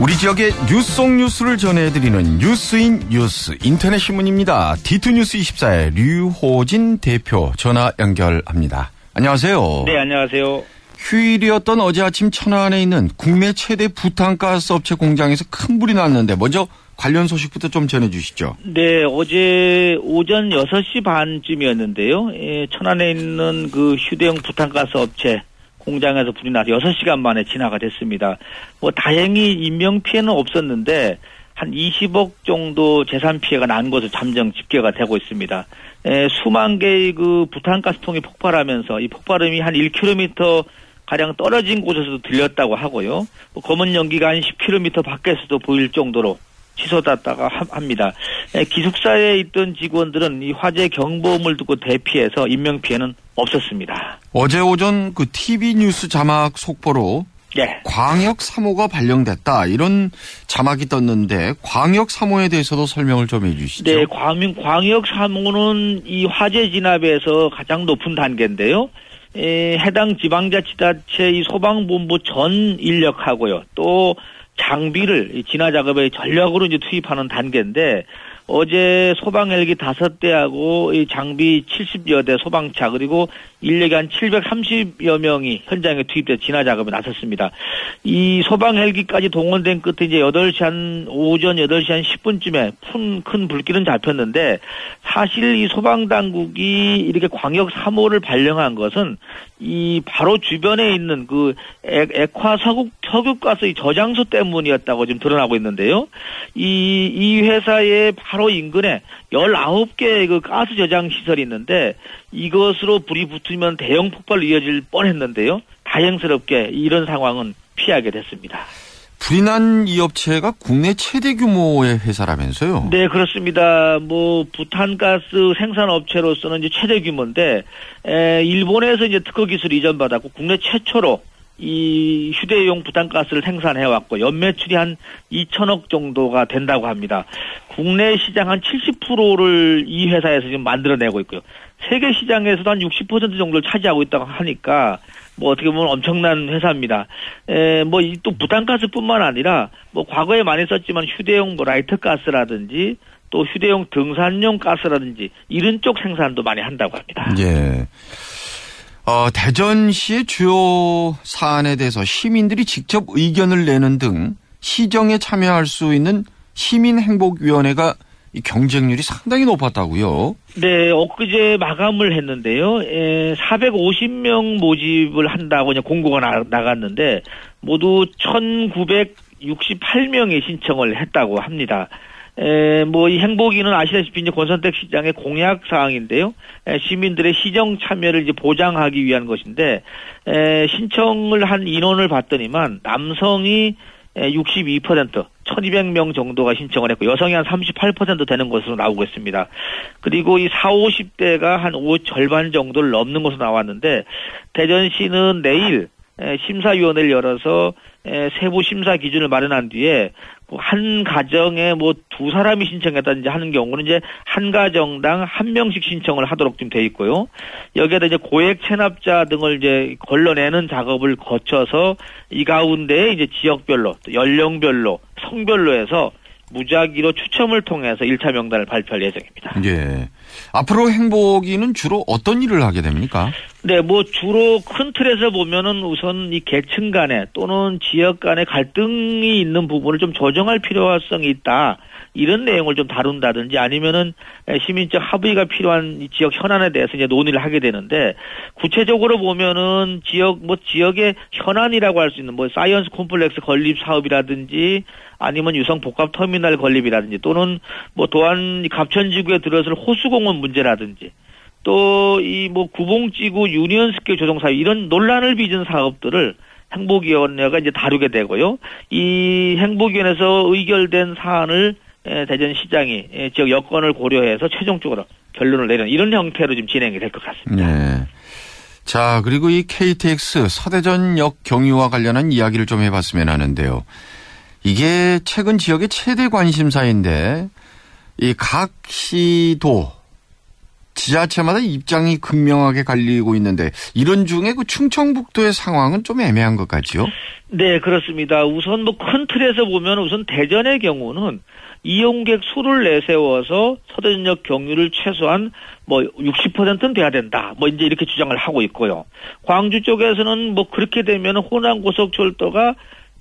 우리 지역의 뉴스 속 뉴스를 전해드리는 뉴스인 뉴스 인터넷 신문입니다. 디투 뉴스 24의 류호진 대표 전화 연결합니다. 안녕하세요. 네, 안녕하세요. 휴일이었던 어제 아침 천안에 있는 국내 최대 부탄가스 업체 공장에서 큰 불이 났는데 먼저 관련 소식부터 좀 전해주시죠. 네, 어제 오전 6시 반쯤이었는데요. 예, 천안에 있는 그 휴대용 부탄가스 업체 공장에서 불이 나서 6시간 만에 진화가 됐습니다. 뭐 다행히 인명 피해는 없었는데 한 20억 정도 재산 피해가 난 것으로 잠정 집계가 되고 있습니다. 에, 수만 개의 그 부탄가스통이 폭발하면서 이 폭발음이 한 1km 가량 떨어진 곳에서도 들렸다고 하고요. 뭐 검은 연기가 한 10km 밖에서도 보일 정도로 치솟았다가 합니다. 에, 기숙사에 있던 직원들은 이 화재 경보음을 듣고 대피해서 인명 피해는 없었습니다. 어제 오전 그 TV 뉴스 자막 속보로 네. 광역 3호가 발령됐다 이런 자막이 떴는데 광역 3호에 대해서도 설명을 좀 해주시죠. 네, 광명 광역 3호는 이 화재 진압에서 가장 높은 단계인데요. 에, 해당 지방자치단체 이 소방본부 전 인력하고요. 또 장비를 이 진화 작업에 전력으로 이제 투입하는 단계인데 어제 소방 헬기 다섯 대하고 이 장비 70여 대 소방차 그리고 인력이 한 730여 명이 현장에 투입돼 진화 작업에 나섰습니다. 이 소방 헬기까지 동원된 끝에 이제 8시 한 오전 8시 한 10분쯤에 큰, 큰 불길은 잡혔는데 사실 이 소방 당국이 이렇게 광역 3호를 발령한 것은 이 바로 주변에 있는 그 액화 석유, 석유가스 저장소 때문이었다고 지금 드러나고 있는데요. 이, 이 회사의 바로 인근에 19개 그 가스 저장 시설이 있는데 이것으로 불이 붙으면 대형 폭발로 이어질 뻔했는데요. 다행스럽게 이런 상황은 피하게 됐습니다. 불이 난 이 업체가 국내 최대 규모의 회사라면서요? 네, 그렇습니다. 뭐 부탄가스 생산 업체로서는 이제 최대 규모인데 에, 일본에서 이제 특허 기술 이전 받았고 국내 최초로 이 휴대용 부탄가스를 생산해 왔고 연매출이 한 2천억 정도가 된다고 합니다. 국내 시장 한 70%를 이 회사에서 지금 만들어내고 있고요. 세계 시장에서도 한 60% 정도를 차지하고 있다고 하니까 뭐 어떻게 보면 엄청난 회사입니다. 에, 뭐또 부탄가스뿐만 아니라 뭐 과거에 많이 썼지만 휴대용 뭐 라이터 가스라든지 또 휴대용 등산용 가스라든지 이런 쪽 생산도 많이 한다고 합니다. 예. 어, 대전시의 주요 사안에 대해서 시민들이 직접 의견을 내는 등 시정에 참여할 수 있는 시민행복위원회가 경쟁률이 상당히 높았다고요. 네, 엊그제 마감을 했는데요. 에, 450명 모집을 한다고 이제 공고가 나, 나갔는데 모두 1,968명이 신청을 했다고 합니다. 에, 뭐, 이 행복이는 아시다시피 이제 권선택 시장의 공약 사항인데요. 에, 시민들의 시정 참여를 이제 보장하기 위한 것인데, 에, 신청을 한 인원을 봤더니만 남성이 62%, 1200명 정도가 신청을 했고 여성이 한 38% 되는 것으로 나오고 있습니다. 그리고 이 4, 50대가 한 5, 절반 정도를 넘는 것으로 나왔는데 대전시는 내일 심사위원회를 열어서 세부 심사 기준을 마련한 뒤에 한 가정에 뭐 두 사람이 신청했다든지 하는 경우는 이제 한 가정당 한 명씩 신청을 하도록 좀 돼 있고요. 여기에다 이제 고액 체납자 등을 이제 걸러내는 작업을 거쳐서 이 가운데 이제 지역별로 연령별로 성별로 해서 무작위로 추첨을 통해서 1차 명단을 발표할 예정입니다. 예. 앞으로 행복이는 주로 어떤 일을 하게 됩니까? 네, 뭐 주로 큰 틀에서 보면은 우선 이 계층 간에 또는 지역 간에 갈등이 있는 부분을 좀 조정할 필요성이 있다. 이런 내용을 좀 다룬다든지 아니면은 시민적 합의가 필요한 지역 현안에 대해서 이제 논의를 하게 되는데 구체적으로 보면은 지역 뭐 지역의 현안이라고 할 수 있는 뭐 사이언스 콤플렉스 건립 사업이라든지 아니면 유성 복합 터미널 건립이라든지 또는 뭐 도안 갑천지구에 들어설 호수공원 문제라든지 또 이 뭐 구봉지구 유니언스케 조성 사업 이런 논란을 빚은 사업들을 행복위원회가 이제 다루게 되고요. 이 행복위원회에서 의결된 사안을 대전시장이 지역 여건을 고려해서 최종적으로 결론을 내리는 이런 형태로 지금 진행이 될 것 같습니다. 네. 자, 그리고 이 KTX 서대전역 경유와 관련한 이야기를 좀 해봤으면 하는데요. 이게 최근 지역의 최대 관심사인데 이 각 시도 지자체마다 입장이 극명하게 갈리고 있는데 이런 중에 그 충청북도의 상황은 좀 애매한 것 같지요? 네, 그렇습니다. 우선 뭐 큰 틀에서 보면 우선 대전의 경우는 이용객 수를 내세워서 서대전역 경유를 최소한 뭐 60%는 돼야 된다. 뭐 이제 이렇게 주장을 하고 있고요. 광주 쪽에서는 뭐 그렇게 되면 호남 고속철도가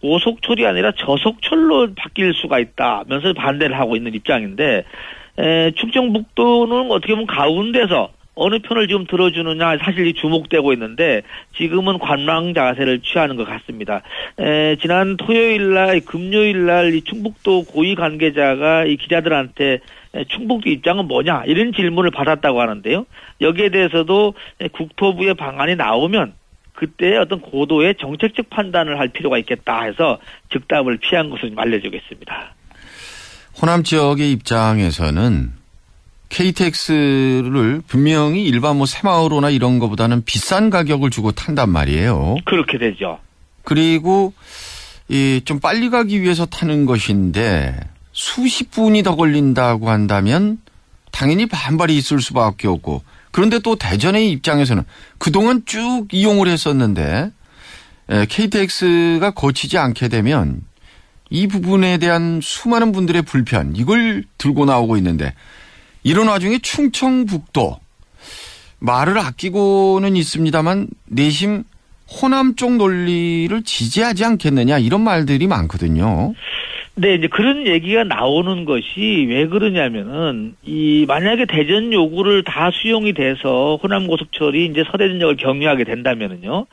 고속철이 아니라 저속철로 바뀔 수가 있다면서 반대를 하고 있는 입장인데 에, 충청북도는 어떻게 보면 가운데서 어느 편을 지금 들어주느냐 사실 주목되고 있는데 지금은 관망 자세를 취하는 것 같습니다. 에, 지난 토요일 날, 금요일 날 이 충북도 고위 관계자가 이 기자들한테 충북도 입장은 뭐냐 이런 질문을 받았다고 하는데요. 여기에 대해서도 국토부의 방안이 나오면 그때 어떤 고도의 정책적 판단을 할 필요가 있겠다 해서 즉답을 피한 것을 알려주고 있습니다. 호남 지역의 입장에서는 KTX를 분명히 일반 뭐 새마을호나 이런 거보다는 비싼 가격을 주고 탄단 말이에요. 그렇게 되죠. 그리고 이 좀 빨리 가기 위해서 타는 것인데 수십 분이 더 걸린다고 한다면 당연히 반발이 있을 수밖에 없고 그런데 또 대전의 입장에서는 그동안 쭉 이용을 했었는데 KTX가 거치지 않게 되면 이 부분에 대한 수많은 분들의 불편 이걸 들고 나오고 있는데 이런 와중에 충청북도 말을 아끼고는 있습니다만 내심 호남 쪽 논리를 지지하지 않겠느냐 이런 말들이 많거든요. 네, 이제 그런 얘기가 나오는 것이 왜 그러냐면은 이 만약에 대전 요구를 다 수용이 돼서 호남 고속철이 이제 서대전역을 경유하게 된다면은요.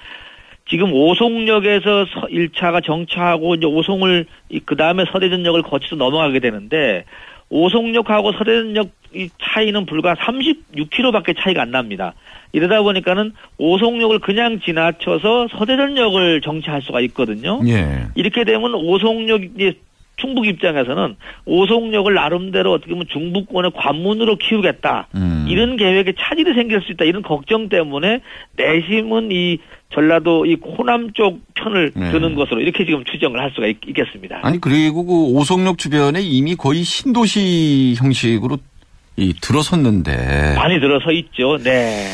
지금 오송역에서 1차가 정차하고 이제 오송을 그 다음에 서대전역을 거쳐서 넘어가게 되는데 오송역하고 서대전역 이 차이는 불과 36km밖에 차이가 안 납니다. 이러다 보니까는 오송역을 그냥 지나쳐서 서대전역을 정차할 수가 있거든요. 예. 이렇게 되면 오송역 이제 충북 입장에서는 오송역을 나름대로 어떻게 보면 중부권의 관문으로 키우겠다. 음. 이런 계획에 차질이 생길 수 있다. 이런 걱정 때문에 내심은 이 전라도 이 호남 쪽 편을 네. 드는 것으로 이렇게 지금 추정을 할 수가 있, 겠습니다 아니 그리고 그 오송역 주변에 이미 거의 신도시 형식으로 이 들어섰는데 많이 들어서 있죠. 네.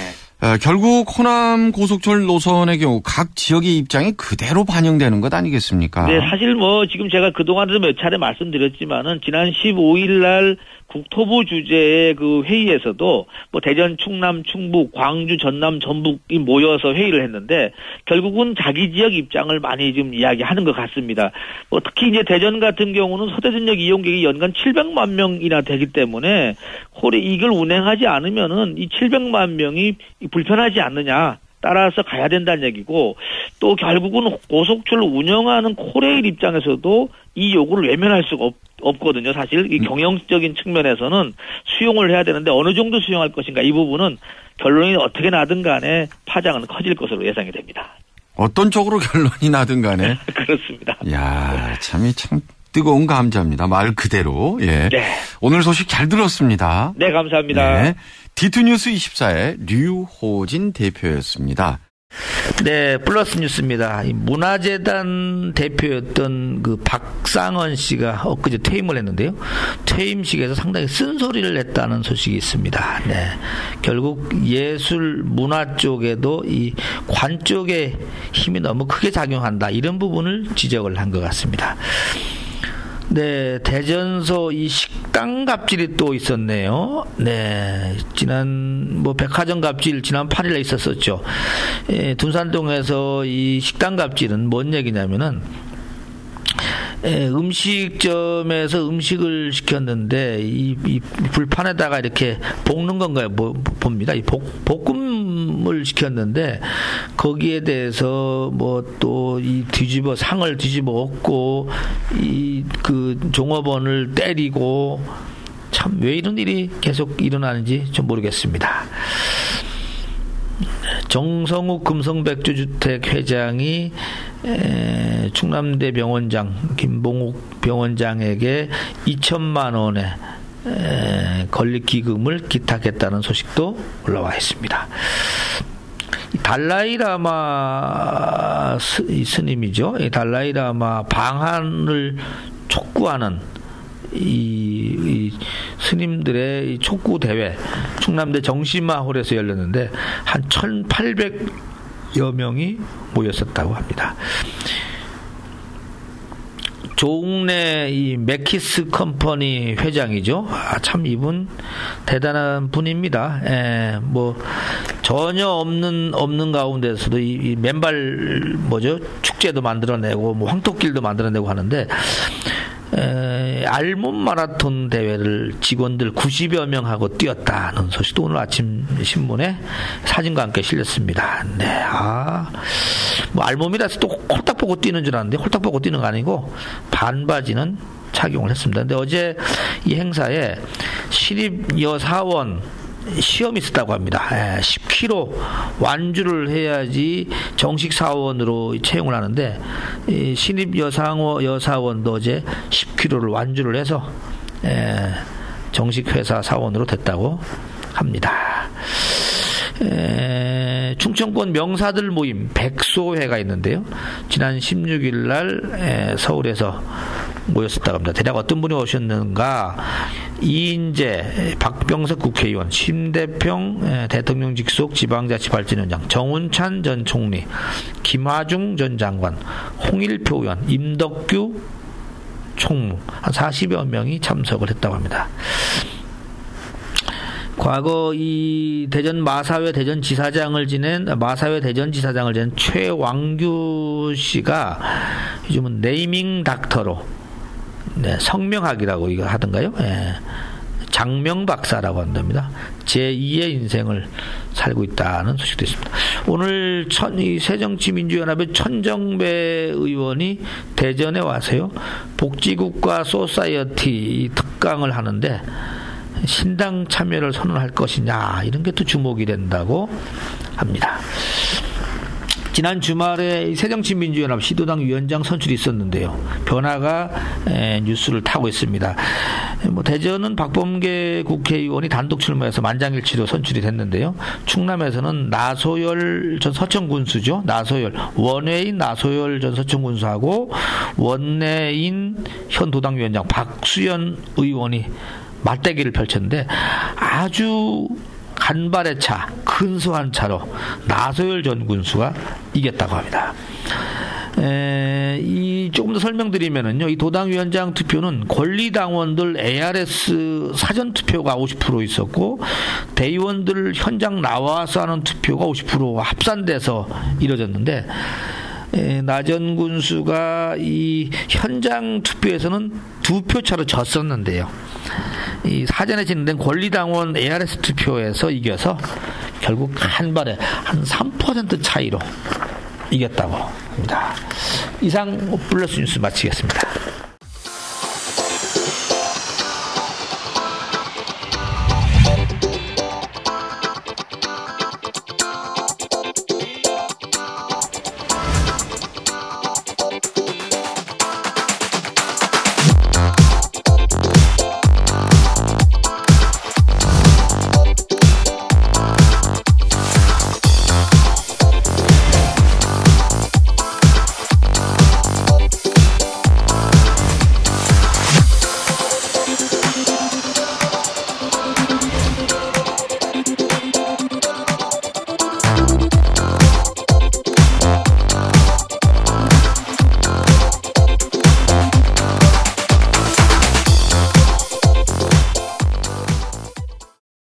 어, 결국 호남 고속철 노선의 경우 각 지역의 입장이 그대로 반영되는 것 아니겠습니까? 네, 사실 뭐 지금 제가 그동안에도 몇 차례 말씀드렸지만은 지난 15일 날 국토부 주재의 그 회의에서도 뭐 대전, 충남, 충북, 광주, 전남, 전북이 모여서 회의를 했는데 결국은 자기 지역 입장을 많이 좀 이야기하는 것 같습니다. 뭐 특히 이제 대전 같은 경우는 서대전역 이용객이 연간 700만 명이나 되기 때문에 홀에 이걸 운행하지 않으면은 이 700만 명이 불편하지 않느냐. 따라서 가야 된다는 얘기고 또 결국은 고속철을 운영하는 코레일 입장에서도 이 요구를 외면할 수가 없, 없거든요. 사실 이 음. 경영적인 측면에서는 수용을 해야 되는데 어느 정도 수용할 것인가 이 부분은 결론이 어떻게 나든 간에 파장은 커질 것으로 예상이 됩니다. 어떤 쪽으로 결론이 나든 간에 그렇습니다. 야, 참이 참 뜨거운 감자입니다. 말 그대로. 예. 네. 오늘 소식 잘 들었습니다. 네, 감사합니다. 네. 디투뉴스 24의 류호진 대표였습니다. 네, 플러스 뉴스입니다. 문화재단 대표였던 그 박상원 씨가 엊그제 퇴임을 했는데요. 퇴임식에서 상당히 쓴소리를 냈다는 소식이 있습니다. 네. 결국 예술 문화 쪽에도 이 관 쪽에 힘이 너무 크게 작용한다. 이런 부분을 지적을 한 것 같습니다. 네, 대전서 이 식당 갑질이 또 있었네요. 네, 지난 뭐 백화점 갑질 지난 8일에 있었었죠. 예, 둔산동에서 이 식당 갑질은 뭔 얘기냐면은 예, 음식점에서 음식을 시켰는데 이, 이, 불판에다가 이렇게 볶는 건가요? 뭐, 봅니다. 이 볶, 볶음 을 시켰는데 거기에 대해서 뭐 또 이 뒤집어 상을 뒤집어 엎고 이 그 종업원을 때리고 참 왜 이런 일이 계속 일어나는지 좀 모르겠습니다. 정성욱 금성백주주택 회장이 충남대 병원장 김봉욱 병원장에게 2천만 원의 건립 기금을 기탁했다는 소식도 올라와 있습니다. 달라이라마 스 님이죠. 달라이라마 방한을 촉구하는 이, 이 스님들의 촉구 대회 충남대 정심마홀에서 열렸는데 한 1,800여 명이 모였었다고 합니다. 조웅래 이 맥키스 컴퍼니 회장이죠. 아, 참 이분 대단한 분입니다. 에, 예, 뭐 전혀 없는 없는 가운데서도 이, 이 맨발 뭐죠 축제도 만들어내고 뭐 황토길도 만들어내고 하는데 에, 알몸 마라톤 대회를 직원들 90여 명하고 뛰었다는 소식도 오늘 아침 신문에 사진과 함께 실렸습니다. 네, 아, 뭐 알몸이라서 또 홀딱 보고 뛰는 줄 알았는데 홀딱 보고 뛰는 거 아니고 반바지는 착용을 했습니다. 근데 어제 이 행사에 시립 여사원 시험이 있었다고 합니다. 예, 10km 완주를 해야지 정식 사원으로 채용을 하는데 신입 여상호 여사원도 어제 10km를 완주를 해서 예, 정식 회사 사원으로 됐다고 합니다. 에, 충청권 명사들 모임 백소회가 있는데요. 지난 16일 날 에, 서울에서 모였었다고 합니다. 대략 어떤 분이 오셨는가? 이인재, 박병석 국회의원, 심대평 대통령 직속 지방자치발전위원장, 정운찬 전 총리, 김하중 전 장관, 홍일표 의원, 임덕규 총무 한 40여 명이 참석을 했다고 합니다. 과거 이 대전 마사회 대전 지사장을 지낸 마사회 대전 지사장을 지낸 최왕규 씨가 요즘은 네이밍 닥터로 네, 성명학이라고 이거 하던가요? 예. 장명 박사라고 한답니다. 제2의 인생을 살고 있다는 소식도 있습니다. 오늘 천, 이 새정치민주연합의 천정배 의원이 대전에 와서요. 복지국가 소사이어티 특강을 하는데 신당 참여를 선언할 것이냐 이런 게 또 주목이 된다고 합니다. 지난 주말에 새정치민주연합 시도당 위원장 선출이 있었는데요. 변화가 에, 뉴스를 타고 있습니다. 뭐 대전은 박범계 국회의원이 단독 출마해서 만장일치로 선출이 됐는데요. 충남에서는 나소열 전 서천군수죠. 나소열 원외인 나소열 전 서천군수하고 원내인 현 도당 위원장 박수현 의원이 맞대기를 펼쳤는데 아주 간발의 차, 근소한 차로 나소열 전 군수가 이겼다고 합니다. 에, 이 조금 더 설명드리면은요, 이 도당위원장 투표는 권리당원들 ARS 사전 투표가 50% 있었고 대의원들 현장 나와서 하는 투표가 50% 합산돼서 이뤄졌는데 에, 나전 군수가 이 현장 투표에서는 두 표 차로 졌었는데요. 이 사전에 진행된 권리당원 ARS 투표에서 이겨서 결국 한 발에 한 3% 차이로 이겼다고 합니다. 이상 플러스 뉴스 마치겠습니다.